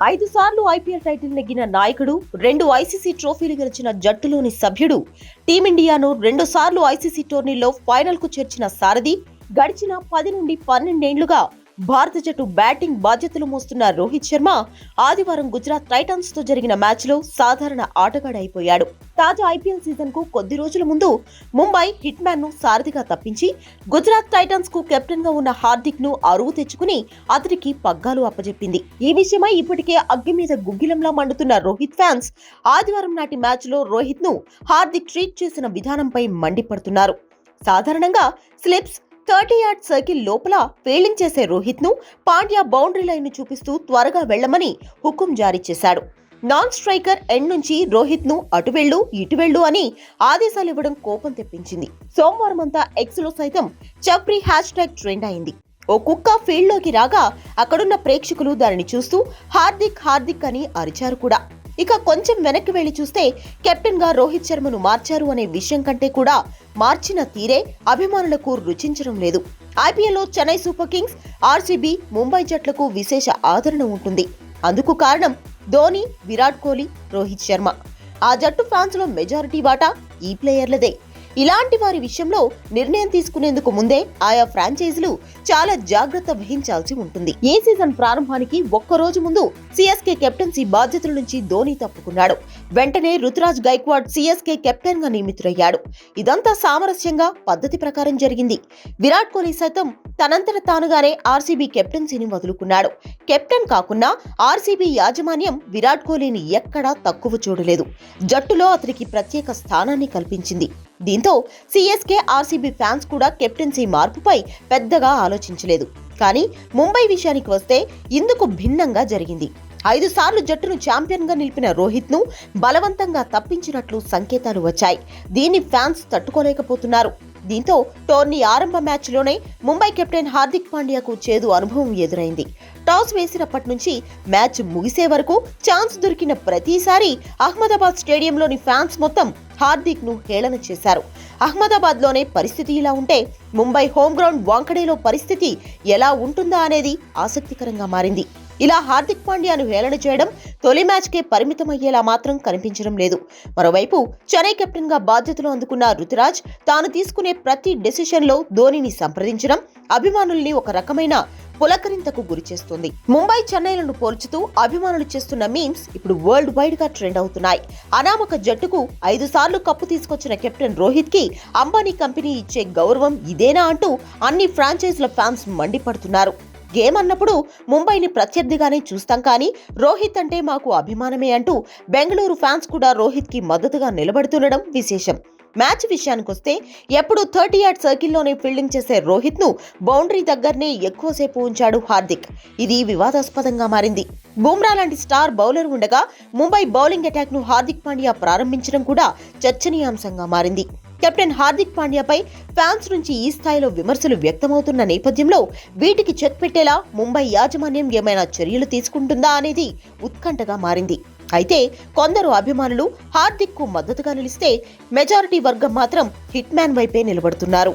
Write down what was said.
ఐదు సార్లు IPL title నెగ్గిన నాయకుడు రెండు ఐసీసీ ట్రోఫీలు గెలిచిన జట్టులోని సభ్యుడు టీమిండియాను రెండు సార్లు ఐసీసీ టోర్నీలో ఫైనల్కు చేర్చిన సారథి గడిచిన పది నుండి పన్నెండేండ్లుగా భారత జట్టు బ్యాటింగ్ బాధ్యతలు మోస్తున్న రోహిత్ శర్మ ఆదివారం గుజరాత్ టైటన్స్తో జరిగిన మ్యాచ్లో సాధారణ ఆటగాడైపోయాడు. తాజా ఐపీఎల్ సీజన్కు కొద్ది రోజుల ముందు ముంబై హిట్ మ్యాన్ను సారథిగా తప్పించి గుజరాత్ టైటన్స్కు కెప్టెన్గా ఉన్న హార్దిక్ను అరువు తెచ్చుకుని అతడికి పగ్గాలు అప్పజెప్పింది. ఈ విషయమై ఇప్పటికే అగ్గి మీద గుగ్గిలంలా మండుతున్న రోహిత్ ఫ్యాన్స్ ఆదివారం నాటి మ్యాచ్లో రోహిత్ను హార్దిక్ ట్రీట్ చేసిన విధానంపై మండిపడుతున్నారు. సాధారణంగా స్లిప్స్ థర్టీ యార్డ్ సర్కిల్ లోపల ఫీల్డింగ్ చేసే రోహిత్ను పాండ్యా బౌండరీ లైన్ను చూపిస్తూ త్వరగా వెళ్ళమని హుకుం జారీ చేశాడు. నాన్ స్ట్రైకర్ ఎండ్ నుంచి రోహిత్ను అటు వెళ్ళు ఇటు వెళ్ళు అని ఆదేశాలు ఇవ్వడం కోపం తెప్పించింది. సోమవారం అంతా ఎక్స్లో సైతం చప్రీ హ్యాష్ ట్యాగ్ ట్రెండ్ అయింది. ఓ కుక్క ఫీల్డ్లోకి రాగా అక్కడున్న ప్రేక్షకులు దానిని చూస్తూ హార్దిక్ హార్దిక్ అని అరిచారు కూడా. ఇక కొంచెం వెనక్కి వెళ్ళి చూస్తే కెప్టెన్గా రోహిత్ శర్మను మార్చారు అనే విషయం కంటే కూడా మార్చిన తీరే అభిమానులకు రుచించడం లేదు. ఐపీఎల్లో Chennai Super Kings RCB Mumbai జట్లకు విశేష ఆదరణ ఉంటుంది. అందుకు కారణం ధోని విరాట్ కోహ్లీ రోహిత్ శర్మ. ఆ జట్టు ఫ్యాన్స్లో మెజారిటీ వాటా ఈ ప్లేయర్లదే. ఇలాంటి వారి విషయంలో నిర్ణయం తీసుకునేందుకు ముందే ఆయా ఫ్రాంచైజీలు చాలా జాగ్రత్త వహించాల్సి ఉంటుంది. ఏ సీజన్ ప్రారంభానికి ఒక్క రోజు ముందు సిఎస్కే కెప్టెన్సీ బాధ్యతల నుంచి ధోని తప్పుకున్నాడు. వెంటనే రుతురాజ్ గైక్వాడ్ సిఎస్కే కెప్టెన్గా నియమితుడయ్యాడు. ఇదంతా సామరస్యంగా పద్ధతి ప్రకారం జరిగింది. విరాట్ కోహ్లీ సైతం తనంతట తానుగానే ఆర్సీబీ కెప్టెన్సీని వదులుకున్నాడు. కెప్టెన్ కాకున్నా ఆర్సీబీ యాజమాన్యం విరాట్ కోహ్లీని ఎక్కడా తక్కువ చూడలేదు. జట్టులో అతనికి ప్రత్యేక స్థానాన్ని కల్పించింది. దీంతో సిఎస్కే ఆర్సీబీ ఫ్యాన్స్ కూడా కెప్టెన్సీ మార్పుపై పెద్దగా ఆలోచించలేదు. కానీ ముంబై విషయానికి వస్తే ఇందుకు భిన్నంగా జరిగింది. ఐదు సార్లు జట్టును ఛాంపియన్గా నిలిపిన రోహిత్ను బలవంతంగా తప్పించినట్లు సంకేతాలు వచ్చాయి. దీన్ని ఫ్యాన్స్ తట్టుకోలేకపోతున్నారు. దీంతో టోర్నీ ఆరంభ మ్యాచ్లోనే ముంబై కెప్టెన్ హార్దిక్ పాండ్యాకు చేదు అనుభవం ఎదురైంది. టాస్ వేసినప్పటి నుంచి మ్యాచ్ ముగిసే వరకు ఛాన్స్ దొరికిన ప్రతిసారి అహ్మదాబాద్ స్టేడియంలోని ఫ్యాన్స్ మొత్తం హార్దిక్ను హేళన చేశారు. అహ్మదాబాద్లోనే పరిస్థితి ఇలా ఉంటే ముంబై హోమ్ గ్రౌండ్ వాంకడేలో పరిస్థితి ఎలా ఉంటుందా అనేది ఆసక్తికరంగా మారింది. ఇలా హార్దిక్ పాండ్యాను హేళన చేయడం తొలి మ్యాచ్కే పరిమితమయ్యేలా మాత్రం కనిపించడం లేదు. మరోవైపు చెన్నై కెప్టెన్గా బాధ్యతలు అందుకున్న రుతురాజ్ తాను తీసుకునే ప్రతి డెసిషన్లో ధోనిని సంప్రదించడం అభిమానుల్ని ఒక రకమైన పులకరింతకు గురిచేస్తుంది ముంబై చెన్నైలను పోల్చుతూ అభిమానులు చేస్తున్న మీమ్స్ ఇప్పుడు వరల్డ్ వైడ్గా ట్రెండ్ అవుతున్నాయి. అనామక జట్టుకు ఐదు సార్లు కప్పు తీసుకొచ్చిన కెప్టెన్ రోహిత్కి అంబానీ కంపెనీ ఇచ్చే గౌరవం ఇదేనా అంటూ అన్ని ఫ్రాంచైజ్ల ఫ్యాన్స్ మండిపడుతున్నారు. గేమ్ అన్నప్పుడు ముంబైని ప్రత్యర్థిగానే చూస్తాం కానీ రోహిత్ అంటే మాకు అభిమానమే అంటూ బెంగళూరు ఫ్యాన్స్ కూడా రోహిత్కి మద్దతుగా నిలబడుతుండడం విశేషం. మ్యాచ్ విషయానికి వస్తే ఎప్పుడు థర్టీ యార్డ్ సర్కిల్లోనే ఫీల్డింగ్ చేసే రోహిత్ను బౌండరీ దగ్గరనే ఎక్కువసేపు ఉంచాడు హార్దిక్. ఇది వివాదాస్పదంగా మారింది. బుమ్రా లాంటి స్టార్ బౌలర్ ఉండగా ముంబై బౌలింగ్ అటాక్ను హార్దిక్ పాండ్యా ప్రారంభించడం కూడా చర్చనీయాంశంగా మారింది. కెప్టెన్ హార్దిక్ పాండ్యాపై ఫ్యాన్స్ నుంచి ఈ స్థాయిలో విమర్శలు వ్యక్తమవుతున్న నేపథ్యంలో వీటికి చెక్ పెట్టేలా ముంబై యాజమాన్యం ఏమైనా చర్యలు తీసుకుంటుందా అనేది ఉత్కంఠగా మారింది. అయితే కొందరు అభిమానులు హార్దిక్కు మద్దతుగా నిలిస్తే మెజారిటీ వర్గం మాత్రం హిట్ మ్యాన్ వైపే నిలబడుతున్నారు.